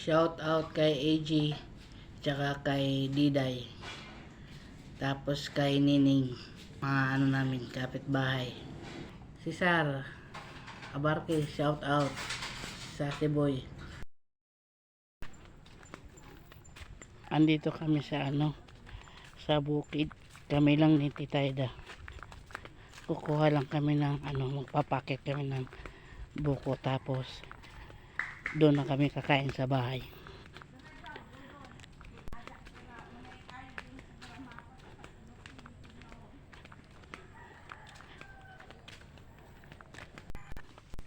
Shout out kay AG tsaka kay Diday. Tapos kay Nining. Mga ano namin, kapitbahay. Si Sar. Abarke, shout out. Sa Boy. Andito kami sa ano, sa bukid. Kami lang ni Titayda. Kukuha lang kami ng ano, magpapakit kami ng buko tapos doon na kami kakain sa bahay.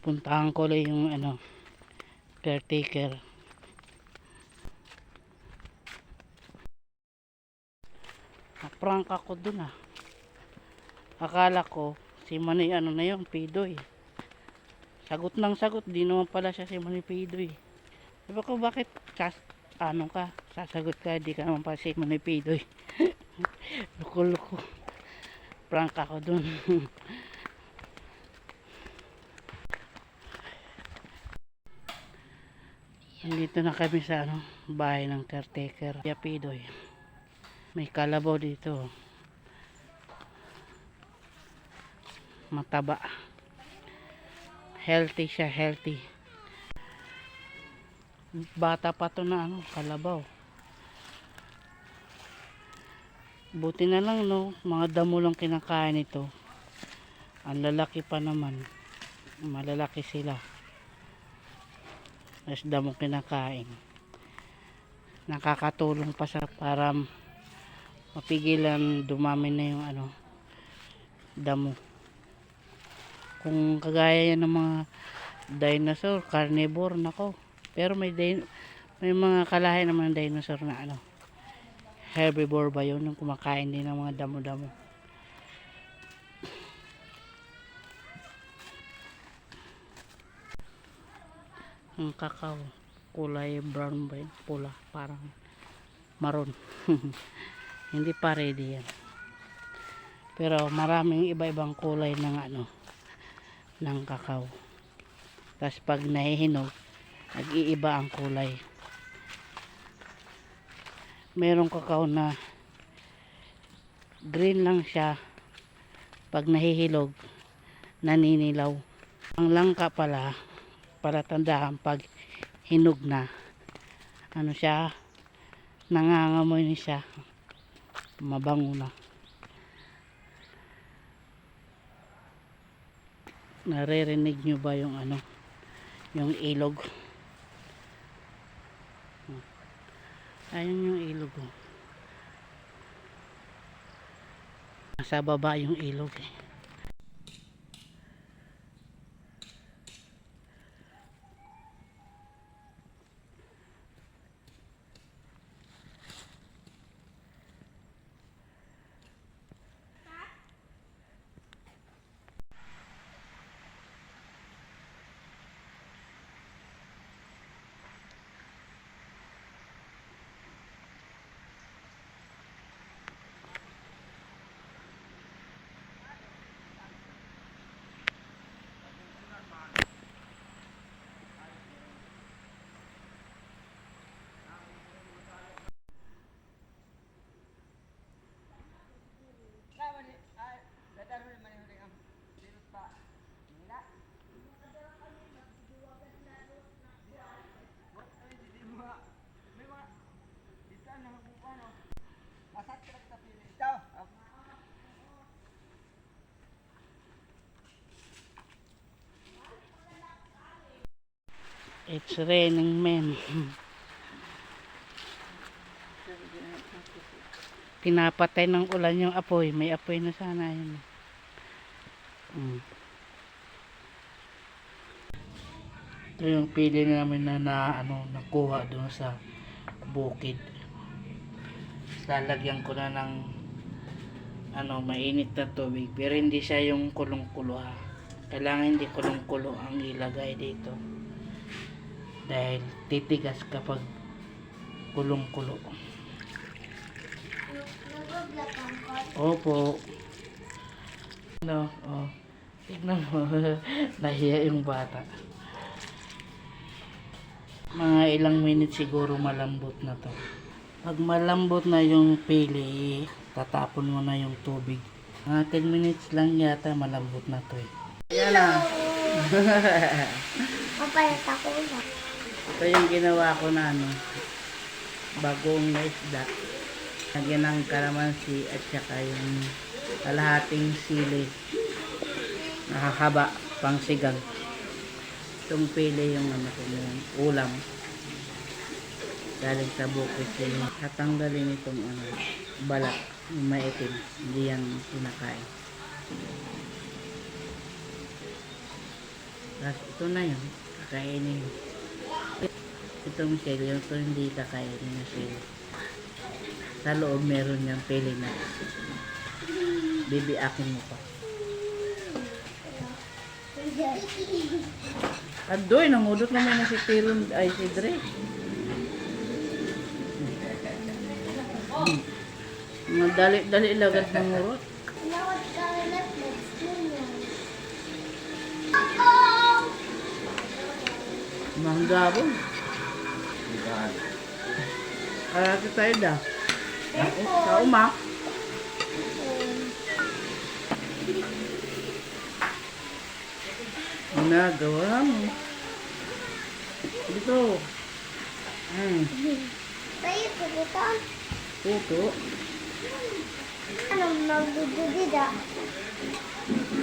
Puntahan ko lang yung ano, caretaker. Na-prank ako dun ah. Akala ko si Manay ano na yun, Pidoy. Sagot ng sagot, di naman pala siya si Manay Pidoy. Sabi ko bakit sas ano ka, sasagot ka, di ka naman pala si Manay Pidoy. Loko-loko. Prank ako dun. Nandito na kami sa ano, bahay ng caretaker. Yapidoy. May kalabaw dito. Mataba. Healthy siya, healthy. Bata pa to na ano, kalabaw. Buti na lang no, mga damo lang kinakain ito. Ang lalaki pa naman. Malalaki sila. Mas damo kinakain. Nakakatulong pa sa para mapigilan dumami na yung ano damo. Kung kagaya yan ng mga dinosaur, carnivore, nako. Pero may din may mga kalahi naman ng dinosaur na ano herbivore ba yun yung kumakain din ng mga damo-damo. Ang kakao, kulay brown ba yun? Pula, parang maroon. Hindi pa ready yan. Pero maraming iba-ibang kulay ng ano, ng kakao. Tapos pag nahihinog, nag-iiba ang kulay. Merong kakao na green lang siya. Pag nahihilog, naninilaw. Ang langka pala, para tandaan pag hinog na, ano siya, nangangamoy na siya. Mabango na. Naririnig nyo ba yung ano? Yung ilog? Ayun yung ilog oh. nasa baba yung ilog eh it's raining men. Pinapatay ng ulan yung apoy. May apoy na sana yun. Mm. ito yung pili namin na, na ano, nakuha doon sa bukid. Lalagyan ko na ng ano, mainit na tubig. Pero hindi siya yung kulong-kulo kailangan hindi kulong-kulo ang ilagay dito dahil titigas kapag kulong-kulo opo no, oh tignan mo nahiya yung bata Mga ilang minutes siguro malambot na to. Pag malambot na yung pili, tatapon mo na yung tubig. Mga 10 minutes lang yata malambot na to eh. Yan na. Papalit ako na. Ito yung ginawa ko na ano, bagong na isda. Lagyan ng kalamansi at saka yung kalahating sili. Nakakaba, pang sigang. Itong pili yung ano ko yung ulam. Galing sa bukid yung tatanggalin itong ano, balat, yung maitim. Hindi yan pinakain. Tapos ito na yun, kakainin. Itong shell, yung ito hindi kakainin na shell. Sa loob meron yung pili na. Bibiakin mo pa. Adoy, nangudot naman na si Tirun, ay si Dre. Hmm. Mga dali-dali lagat ng urot. Nawag yan. Gabon. Karate tayo da. Sa uma. Ginagawa mo. Dito. Hmm. Tayo, puputan. Puto. Anong nagdududida?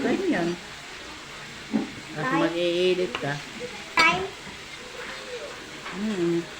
Ganyan. Tapos mag-iilit ka. Time. Hmm.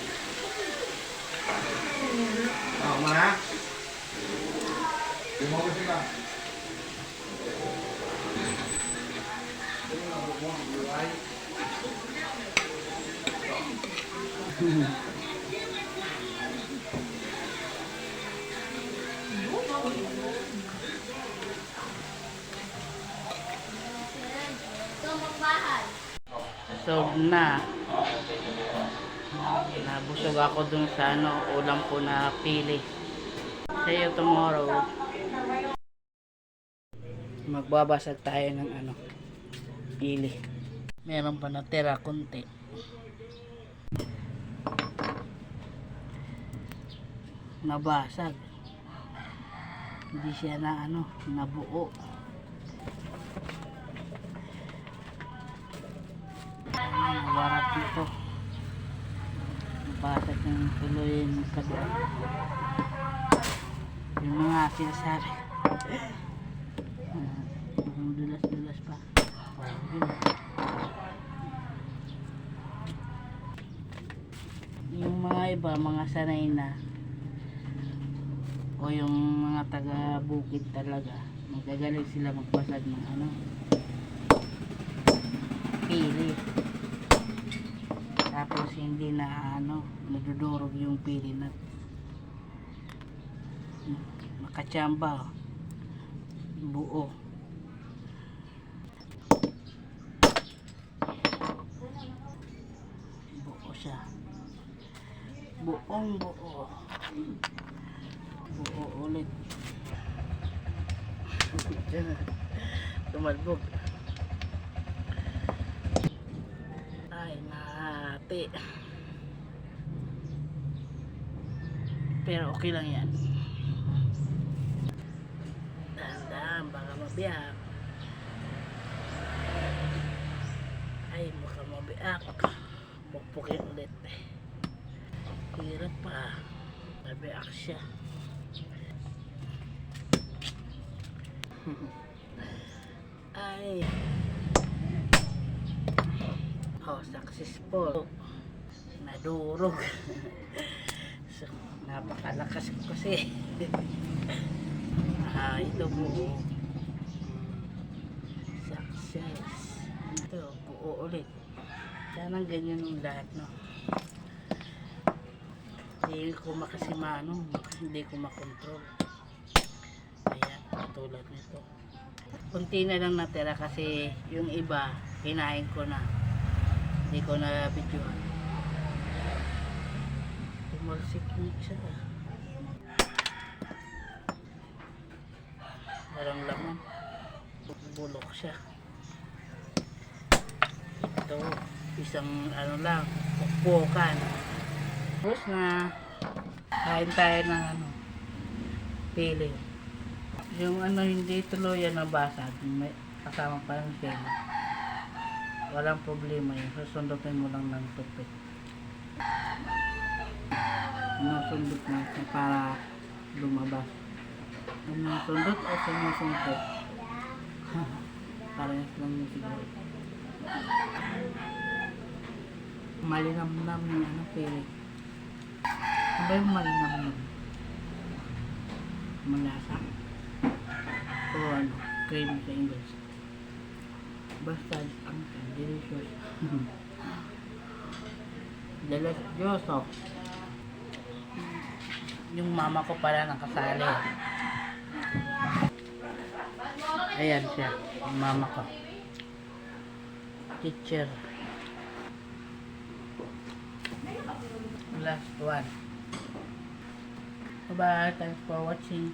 ang magpupunta. Ay. Ay, ay. Opo. Tama. Ako na. Lumawa sila. So na. Nabusog ako dun sa ano, ulam ko na pili. See you tomorrow. Magbabasag tayo ng ano, pili. Meron pa natira konti. Nabasag. Hindi siya na ano, nabuo. Nito. Tuloy kabila. Yung mga sinasabi. Ah, Yung dulas-dulas pa. Yun. Yung mga iba, mga sanay na o yung mga taga bukid talaga magagaling sila magbasag ng ano pili hindi na ano nadudurog yung pili na makachamba buo. Buo siya. Buong buo. Buo ulit. Tumalbog pero okay lang yan. Dahan-dahan baka mabiyak ay baka mabiyak pukpukin ulit. Hirap pa. Mabiyak siya. Ay. Oh successful nadurog so, napakalakas ko kasi ah ito buo success ito buo ulit sana ganyan yung lahat no Hindi ko makasi maano, hindi ko makontrol. Ayan, katulad nito. Kunti na lang natira kasi yung iba, kinain ko na. Hindi ko na videoan. Tumalsik yung isa. Walang laman. Bulok siya. Ito, isang ano lang, pukpukan. Tapos na, kain tayo ng ano, pili. Yung ano hindi tuluyan na basag, may kasama pa ng pili. Walang problema yun. Susundutin mo lang ng tupit. Sinusundot na siya para lumabas. Sinusundot o sinusungkot? Parehas lang yun siguro. Malinamnam yung ano, pili. Ano ba yung malinamnam? Malasa. O ano, cream sa English. Basta ang delicious. Delicioso. Yung mama ko pala nakasali. Ayan siya, yung mama ko. Teacher. Last one. Bye-bye. Thanks for watching.